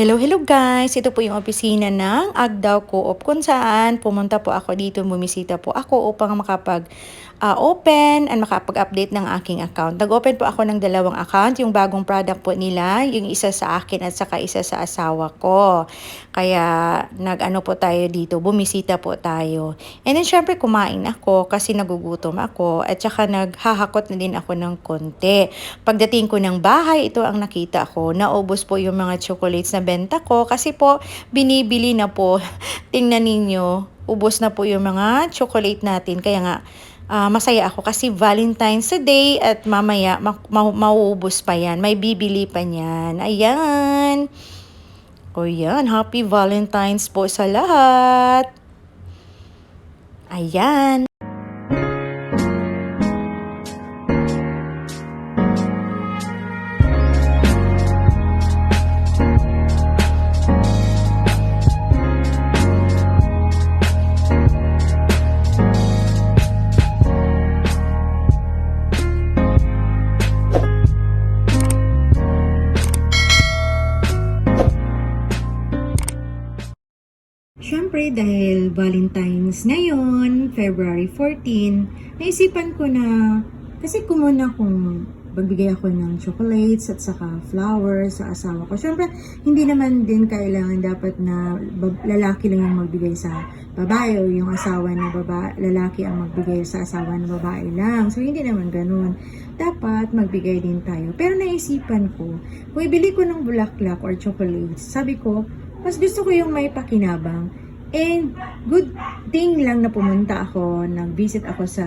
Hello, hello guys! Ito po yung opisina ng Agdaw Co-op kung saan pumunta po ako dito, bumisita po ako upang makapag ah, open and makapag-update ng aking account. Nag-open po ako ng dalawang account, yung bagong product po nila, yung isa sa akin at saka isa sa asawa ko. Kaya nag-ano po tayo dito, bumisita po tayo. And then syempre kumain ako kasi nagugutom ako at saka naghahakot na din ako ng konti. Pagdating ko ng bahay, ito ang nakita ko. Naubos po yung mga chocolates na benta ko kasi po binibili na po. Tingnan ninyo, ubos na po yung mga chocolate natin. Kaya nga, ah, masaya ako kasi Valentine's Day at mamaya ma- ma- mauubos pa yan. May bibili pa niyan. Ayan. O yan, happy Valentine's po sa lahat. Ayan. Siyempre, dahil Valentine's ngayon, February 14, naisipan ko na, kasi kumuna kung magbigay ako ng chocolates at saka flowers sa asawa ko. Siyempre, hindi naman din kailangan dapat na lalaki lang yung magbigay sa babae o yung asawa na babae, lalaki ang magbigay sa asawa na babae lang. So, hindi naman ganun. Dapat magbigay din tayo. Pero naisipan ko, kung ibili ko ng bulaklak or chocolates, sabi ko, mas gusto ko yung may pakinabang. And good thing lang na pumunta ako, nag-visit ako sa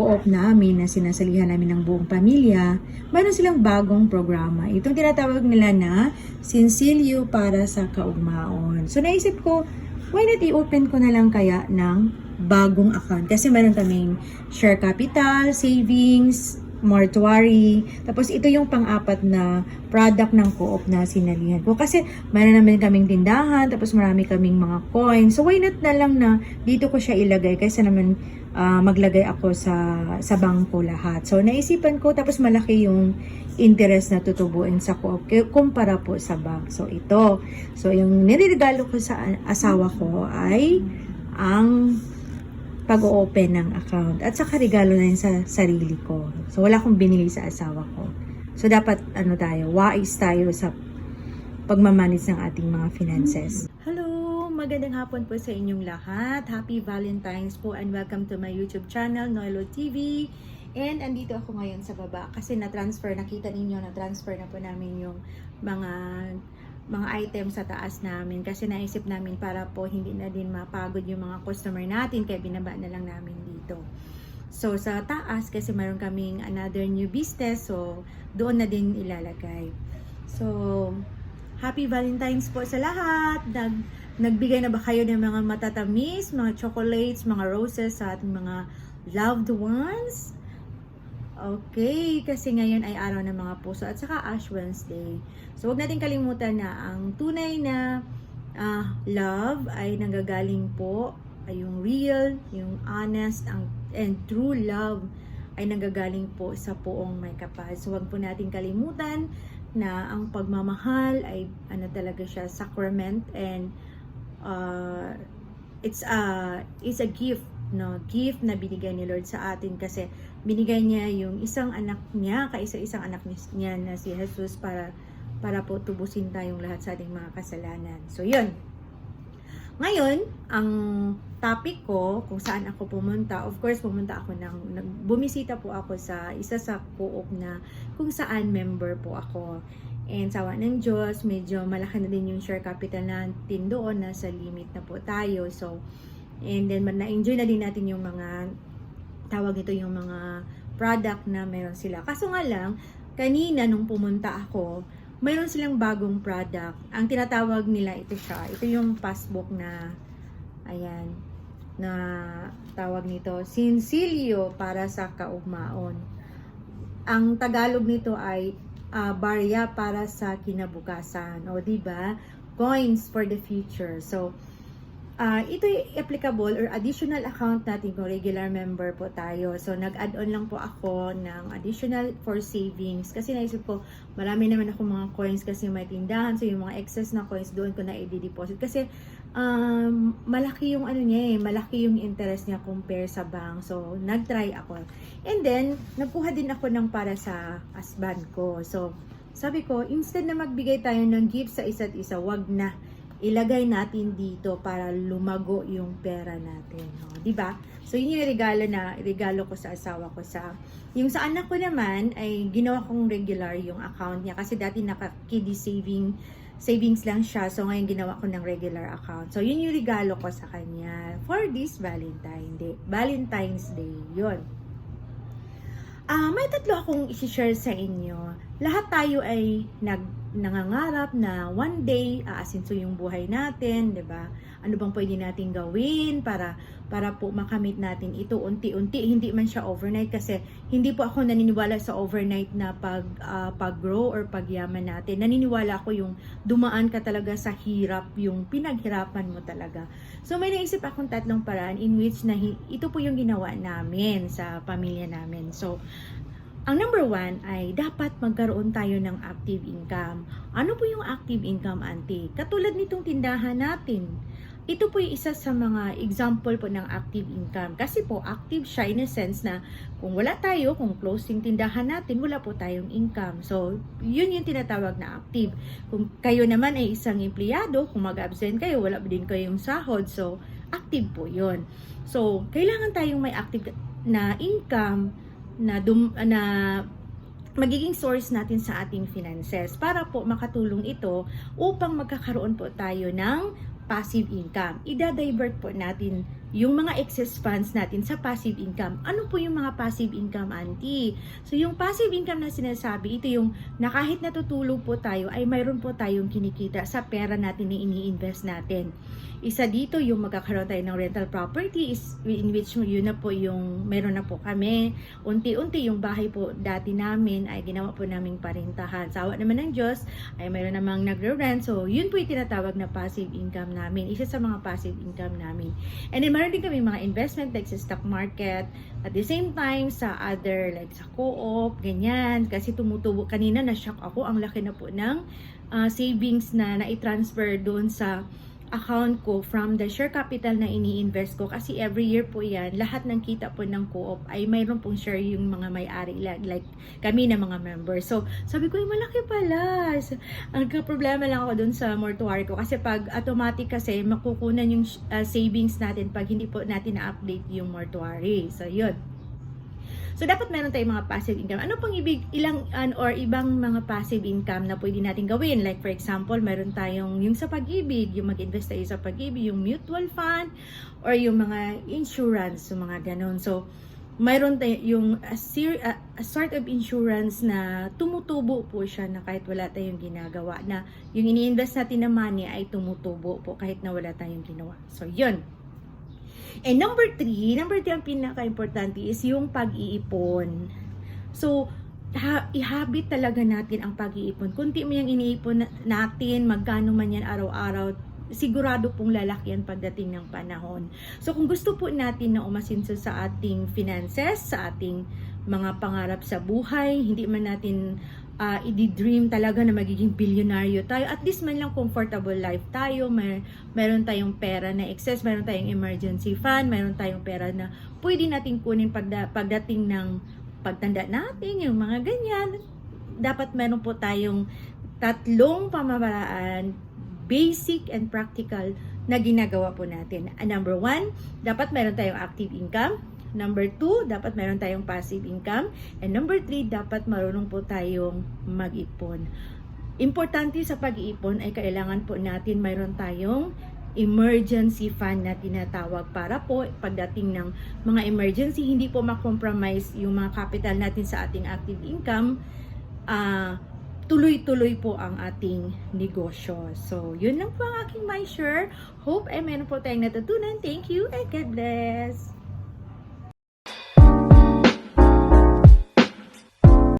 co-op namin na sinasalihan namin ng buong pamilya, mayroon silang bagong programa. Itong tinatawag nila na Sinsilyo para sa Kaugmaon. So naisip ko, why not i-open ko na lang kaya ng bagong account? Kasi meron kaming share capital, savings, mortuary. Tapos ito yung pang-apat na product ng co-op na sinalihan ko. Kasi meron naman kaming tindahan, tapos marami kaming mga coins. So why not na lang na dito ko siya ilagay kaysa naman ah, maglagay ako sa sa bangko lahat. So naisipan ko tapos malaki yung interest na tutubuin sa co-op kumpara po sa bank. So ito. So yung niregalo ko sa asawa ko ay ang pag-open ng account. At saka regalo na yun sa sarili ko. So, wala akong binili sa asawa ko. So, dapat, ano tayo, wise tayo sa pagmamanage ng ating mga finances. Hello! Magandang hapon po sa inyong lahat. Happy Valentine's po and welcome to my YouTube channel, Noelo TV. And andito ako ngayon sa baba kasi na-transfer, nakita ninyo, na-transfer na po namin yung mga mga items sa taas namin kasi naisip namin para po hindi na din mapagod yung mga customer natin kaya binaba na lang namin dito. So sa taas kasi mayroon kaming another new business so doon na din ilalagay. So happy Valentine's po sa lahat. Nag nagbigay na ba kayo ng mga matatamis, mga chocolates, mga roses sa ating mga loved ones? Okay, kasi ngayon ay araw ng mga puso at saka Ash Wednesday. So, huwag natin kalimutan na ang tunay na ah, love ay nanggagaling po ay yung real, yung honest, ang, and true love ay nanggagaling po sa poong may kapal. So, huwag po natin kalimutan na ang pagmamahal ay ano talaga siya, sacrament and uh, it's a it's a gift no gift na binigay ni Lord sa atin kasi binigay niya yung isang anak niya kaisa isang anak ni- niya na si Jesus para para po tubusin tayong lahat sa ating mga kasalanan. So yun. Ngayon, ang topic ko kung saan ako pumunta, of course pumunta ako ng bumisita po ako sa isa sa co-op na kung saan member po ako. And sawa ng Diyos, medyo malaki na din yung share capital natin doon, nasa limit na po tayo. So, and then na-enjoy na din natin yung mga tawag ito yung mga product na meron sila. Kaso nga lang, kanina nung pumunta ako, mayroon silang bagong product. Ang tinatawag nila ito siya. Ito yung passbook na ayan na tawag nito Sinsilyo para sa kaugmaon. Ang Tagalog nito ay ah, barya para sa kinabukasan o di ba? Coins for the future. So Ah, ito applicable or additional account natin kung regular member po tayo. So, nag-add on lang po ako ng additional for savings. Kasi naisip ko, marami naman ako mga coins kasi may tindahan. So, yung mga excess na coins, doon ko na i-deposit. Kasi, um, malaki yung ano niya eh, malaki yung interest niya compare sa bank. So, nag-try ako. And then, nagkuha din ako ng para sa husband ko. So, sabi ko, instead na magbigay tayo ng gift sa isa't isa, wag na ilagay natin dito para lumago yung pera natin. O, di ba? So, yun yung regalo na, regalo ko sa asawa ko sa, yung sa anak ko naman, ay ginawa kong regular yung account niya kasi dati naka kiddie saving, savings lang siya. So, ngayon ginawa ko ng regular account. So, yun yung regalo ko sa kanya for this Valentine Day. Valentine's Day. Yun. Ah, may tatlo akong i-share sa inyo. Lahat tayo ay nag nangangarap na one day aasinso yung buhay natin, 'di ba? Ano bang pwede nating gawin para para po makamit natin ito unti-unti, hindi man siya overnight kasi hindi po ako naniniwala sa overnight na pag ah, pag-grow or pagyaman natin. Naniniwala ako yung dumaan ka talaga sa hirap, yung pinaghirapan mo talaga. So may naisip akong tatlong paraan in which na ito po yung ginawa namin sa pamilya namin. So ang number one ay dapat magkaroon tayo ng active income. Ano po yung active income, auntie? Katulad nitong tindahan natin. Ito po yung isa sa mga example po ng active income. Kasi po, active siya in a sense na kung wala tayo, kung closing tindahan natin, wala po tayong income. So, yun yung tinatawag na active. Kung kayo naman ay isang empleyado, kung mag-absent kayo, wala din kayong sahod. So, active po yun. So, kailangan tayong may active na income na dum, na magiging source natin sa ating finances para po makatulong ito upang magkakaroon po tayo ng passive income. Ida-divert po natin yung mga excess funds natin sa passive income. Ano po yung mga passive income, auntie? So, yung passive income na sinasabi, ito yung na kahit natutulog po tayo, ay mayroon po tayong kinikita sa pera natin na ini-invest natin. Isa dito yung magkakaroon tayo ng rental property is in which yun na po yung meron na po kami. Unti-unti yung bahay po dati namin ay ginawa po naming parintahan. Sawa naman ng Diyos ay meron namang nagre-rent. So, yun po yung tinatawag na passive income namin. Isa sa mga passive income namin. And then, meron din kami mga investment like sa stock market. At the same time, sa other like sa co-op, ganyan. Kasi tumutubo. Kanina na-shock ako. Ang laki na po ng ah, savings na na-transfer doon sa account ko from the share capital na ini-invest ko kasi every year po yan, lahat ng kita po ng co-op ay mayroon pong share yung mga may-ari like, kami na mga members. So, sabi ko, ay malaki pala. So, ang problema lang ako dun sa mortuary ko kasi pag automatic kasi makukunan yung uh, savings natin pag hindi po natin na-update yung mortuary. So, yun. So, dapat meron tayong mga passive income. Ano pang ibig, ilang, an, or ibang mga passive income na pwede natin gawin? Like, for example, meron tayong yung sa pag-ibig, yung mag-invest tayo sa pag-ibig, yung mutual fund, or yung mga insurance, yung mga ganon. So, mayroon tayo yung a, ser- a, a sort of insurance na tumutubo po siya na kahit wala tayong ginagawa na yung ini-invest natin na money ay tumutubo po kahit na wala tayong ginawa. So, yun. And number three, number three ang pinaka-importante is yung pag-iipon. So, ha- i-habit talaga natin ang pag-iipon. Kunti mo yung iniipon na- natin, magkano man yan araw-araw, sigurado pong lalaki yan pagdating ng panahon. So, kung gusto po natin na umasinso sa ating finances, sa ating mga pangarap sa buhay, hindi man natin uh, i-dream talaga na magiging bilyonaryo tayo. At least man lang comfortable life tayo. May, meron tayong pera na excess, meron tayong emergency fund, meron tayong pera na pwede natin kunin pagda, pagdating ng pagtanda natin, yung mga ganyan. Dapat meron po tayong tatlong pamamaraan, basic and practical na ginagawa po natin. Number one, dapat meron tayong active income. Number two, dapat meron tayong passive income. And number three, dapat marunong po tayong mag-ipon. Importante sa pag-iipon ay kailangan po natin mayroon tayong emergency fund na tinatawag para po pagdating ng mga emergency, hindi po ma-compromise yung mga capital natin sa ating active income. Ah, tuloy-tuloy po ang ating negosyo. So, yun lang po ang aking my share. Hope ay meron po tayong natutunan. Thank you and God bless!